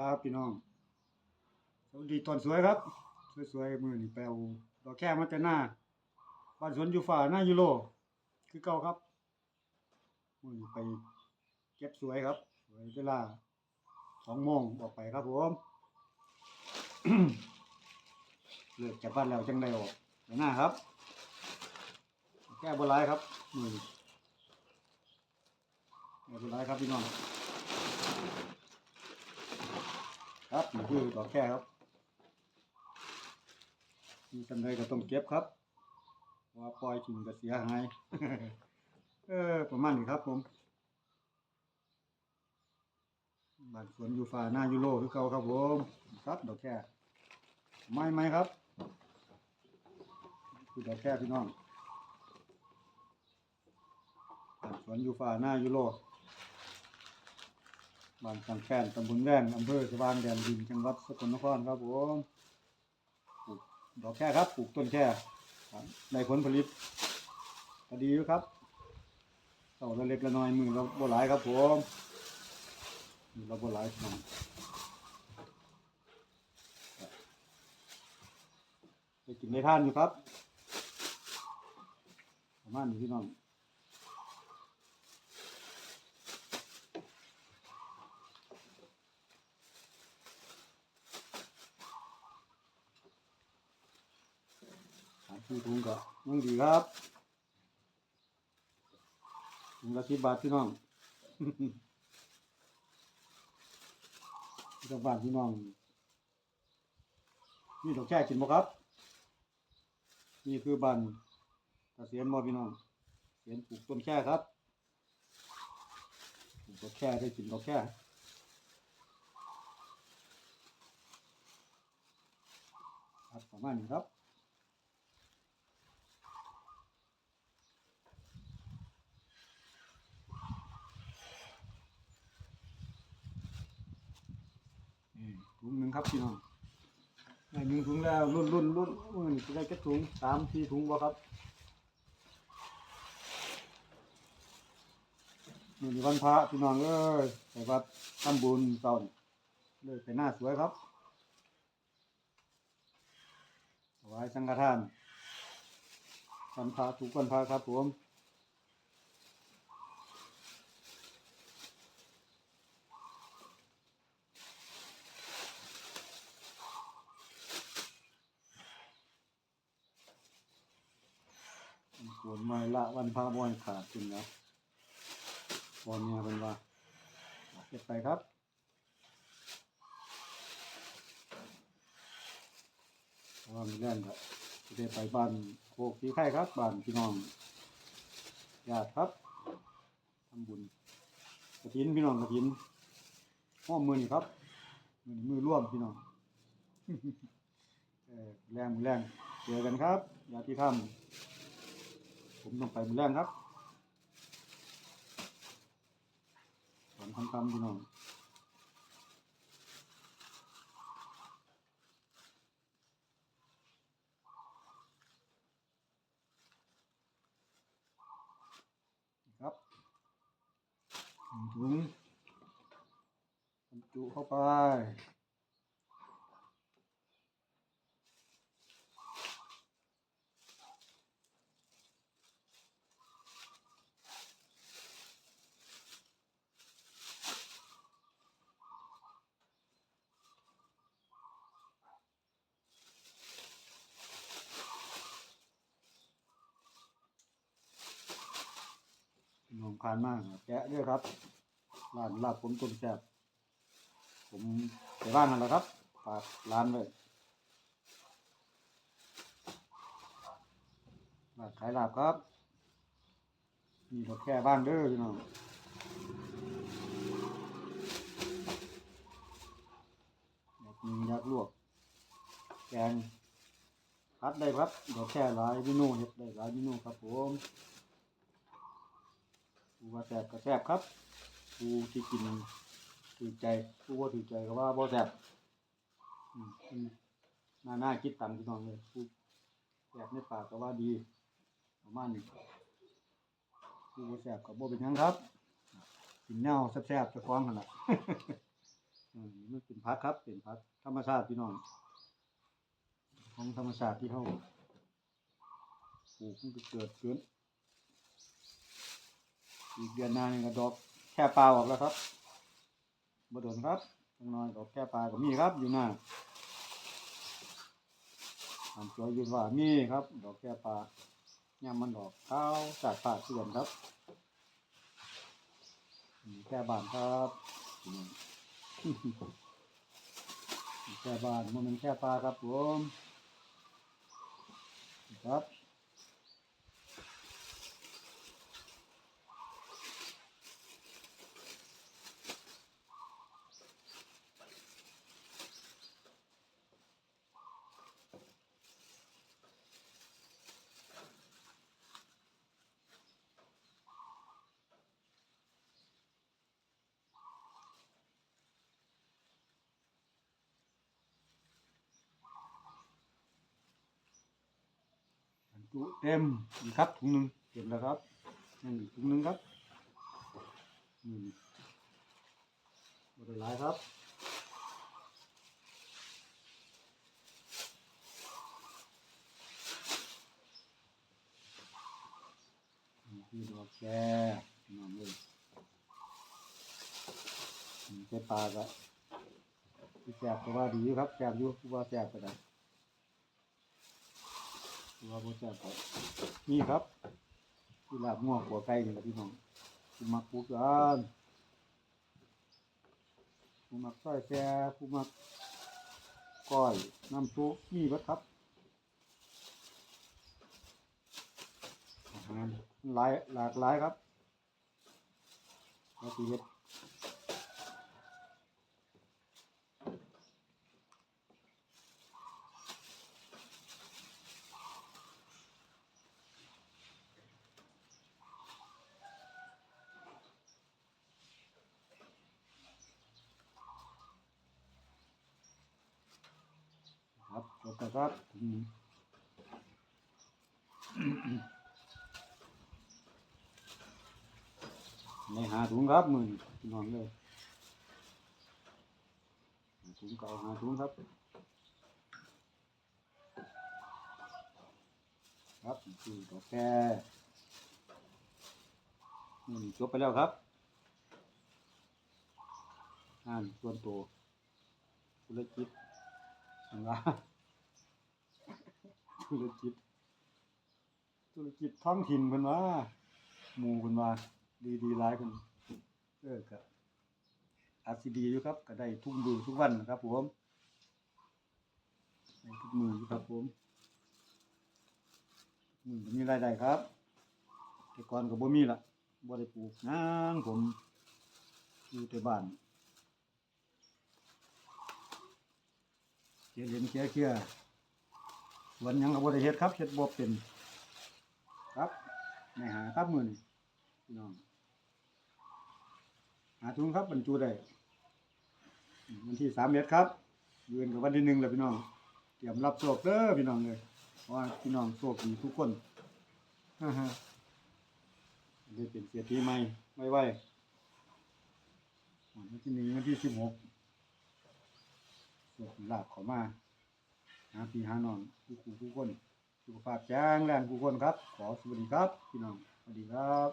ครับพี่น้องสวัสดีตอนสวยครับ สวยๆมือนี่แปลวดอกแค่มาแต่หน้าบ้านสวนอยู่ฝ่าหน้ายูโรคือเก่าครับมือนี้ไปเก็บสวยครับสวยเวลาสองโมงออกไปครับผมเลิกจากบ้านแล้วจังได้ออกหน้าครับแก้บนร้ายครับมือแก้บร้ายครับพี่น้อง ครับนี่คือดอแค่ครับมีจำได้ก็ต้องเก็บครับพราะว่าปล่อยทิ้งก็เสียหาย เออประมาณนี้ครับผมบ้านสวนยูฟาหน้ายูโรคือเก่าครับผมครับดอกแค่ไม่ไหมครับ คือดอกแค่พี่น้องบ้านสวนยูฟาหน้ายูโร บ้านสังแฟนตำบลแว่นอำเภอสว่างแดนดินจังหวัดสกลนครครับผมปลูกดอกแค่ครับปลูกต้นแค่ครับได้ผลผลิตก็ดีอยู่ครับเต่าละเล็กละน้อยมือเราบ่หลายครับผมมือเราบ่หลายพี่น้องไปกินได้ทานอยู่ครับประมาณนี้พี่น้อง สามสี่ถุงก็ยังดีครับถุงละสิบบาทพี่น้องพี่น้องบ้านพี่น้องนี่ดอกแค่กินบ่ครับ นี่คือบ้านตาเสียนบ่พี่น้องเสียนปลูกต้นแค่ครับปลูกดอกแค่ได้กินดอกแค่ครับประมาณนี้ครับ นี่ ถุงหนึ่งครับพี่น้องได้หนึ่งถุงแล้วรุ่นรุ่นรุ่นรุ่นจะได้แค่ถุงสามสี่ถุงบ่ครับนี่วันพระพี่น้องเอ้ยใส่วัดทำบุญต่านี่เลยไปหน้าสวยครับถวายสังฆทานวันพระทุกวันพระครับผม ปวดไม่ละวันพระบ่อยขาดจริงนะวันนี้เป็นว่าเก็บไปครับว่ามีแรงครับจะได้ไปบ้านโคกที่ไข่ครับบ้านพี่น้องญาติครับทำบุญกระถินพี่น้องกระถินห้อมมือนี่ครับมือมือร่วมพี่น้องแรงมือแรงเจอกันครับญาติธรรม ผมต้องไปมือแรงครับสอนคำคำพี่น้องครับถุงบรรจุเข้าไป น้องผ่านมากแกะด้วยครับร้านลาบผมต้มแซ่บผมไปบ้านนั่นแหละครับฝากร้านไว้รานขายลาบครับมีรถแค่บ้านเด้อพี่น้องอยากมีอยากลวก แกงพัดได้ครับดอกแค่หลายเมนูเห็ดได้หลายเมนูครับผม ผู้ว่าแสบก็แสบครับผู้ที่กินถือใจผู้ว่าถือใจก็ว่าบ่แสบน่าน่าคิดตามพี่น้องเลยผู้แสบในปากก็ว่าดีประมาณนี้ผู้ว่าแสบก็บ่เป็นยังครับกินแนวแซ่บๆจะคล้องกันละอืมมันเป็นพักครับเป็นพักธรรมชาติพี่น้องของธรรมชาติที่เขาปลูกมันเกิดขึ้น อีกเดือนหน้านี่ก็ดอกแค่ปลาออกแล้วครับบโดนครับจังน้อยดอกแค่ปลาก็มีครับอยู่หน้าทำสวยืนว่ามีครับ ดอกแค่ปลาย่ำมันดอกข้าวจากปากเสื่อมครับแค่บานครับแค่บานมันเป็นแค่ปลาครับผมครับ จุเต็มอีกครับถุงหนึ่งเต็มแล้วครับนั่ถุงหนึ่งครับนี่หมดหลายครับนี่คือดอกแก่น้องเลยนี่แค่ปลาก็ที่แสบก็ว่าดีครับแสบอยู่ผู้ว่าแสบก็ได้ ว่าบ่แซ่บครับนี่ครับที่ลาบง่วงหัวไก่นี่ครับพี่น้องผู้มักปลูกกันผู้มักซอยแซ่ผู้มักก้อยน้ำซุปนี่บัดครับอาหารหลายหลากหลายครับแล้วสิเฮ็ด ครับจบแล้วครับในหาถุงครับมือนี้พี่น้องเลยถุงเก่าหาถุงครับครับคือดอกแค่อืมจบไปแล้วครับอ่านส่วนตัวธุรกิจสังฆา ธุรกิจ ธุรกิจท้องถิ่นเพิ่นว่าหมู่เพิ่นว่าดีดีหลายคนเออครับอาจสิดีอยู่ครับ ก็ได้ทุกมือทุกวันนะครับ ผมได้ทุกมืออยู่ครับผมมือมีรายได้ครับ แต่ก่อนก็บ่มีละบ่ได้ปลูกหยังผมอยู่แต่บ้านเกี่ยเล่นเกี่ยเกี่ย วันยังก็บ่ได้เฮ็ดครับเฮ็ดบ่เป็น ครับไม่หาครับมื้อนี้พี่น้องหาทุนครับบรรจุได้วันที่สามเมตรครับยืนกับวันที่หนึ่งแหละพี่น้องเตรียมรับโชคเด้อพี่น้องเลยเพราะว่าพี่น้องโชคดีทุกคนฮ่าฮ่าได้เป็นเศรษฐีใหม่ไวๆวันที่หนึ่งวันที่สิบหกโชคลาภขามา หาพี่หาน้องทุกคู่ทุกคนสุขภาพแข็งแรงทุกคนครับ ขอสวัสดีครับ พี่น้องสวัสดีครับ